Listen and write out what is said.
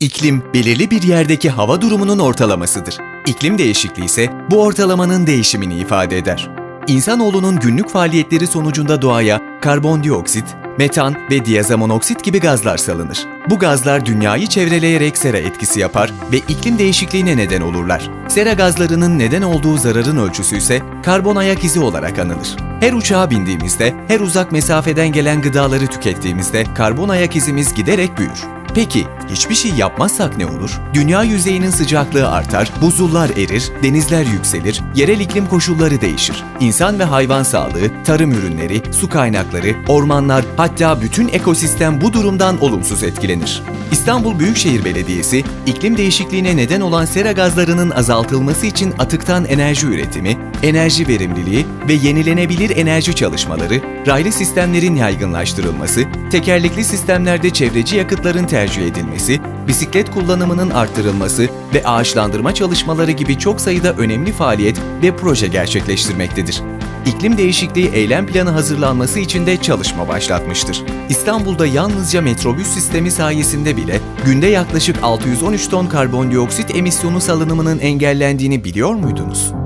İklim, belirli bir yerdeki hava durumunun ortalamasıdır. İklim değişikliği ise bu ortalamanın değişimini ifade eder. İnsanoğlunun günlük faaliyetleri sonucunda doğaya karbondioksit, metan ve diazemonoksit gibi gazlar salınır. Bu gazlar dünyayı çevreleyerek sera etkisi yapar ve iklim değişikliğine neden olurlar. Sera gazlarının neden olduğu zararın ölçüsü ise karbon ayak izi olarak anılır. Her uçağa bindiğimizde, her uzak mesafeden gelen gıdaları tükettiğimizde karbon ayak izimiz giderek büyür. Peki hiçbir şey yapmazsak ne olur? Dünya yüzeyinin sıcaklığı artar, buzullar erir, denizler yükselir, yerel iklim koşulları değişir. İnsan ve hayvan sağlığı, tarım ürünleri, su kaynakları, ormanlar hatta bütün ekosistem bu durumdan olumsuz etkilenir. İstanbul Büyükşehir Belediyesi, iklim değişikliğine neden olan sera gazlarının azaltılması için atıktan enerji üretimi, enerji verimliliği ve yenilenebilir enerji çalışmaları, raylı sistemlerin yaygınlaştırılması, tekerlekli sistemlerde çevreci yakıtların tercih edilmesi, bisiklet kullanımının arttırılması ve ağaçlandırma çalışmaları gibi çok sayıda önemli faaliyet ve proje gerçekleştirmektedir. İklim değişikliği eylem planı hazırlanması için de çalışma başlatmıştır. İstanbul'da yalnızca metrobüs sistemi sayesinde bile günde yaklaşık 613 ton karbondioksit emisyonu salınımının engellendiğini biliyor muydunuz?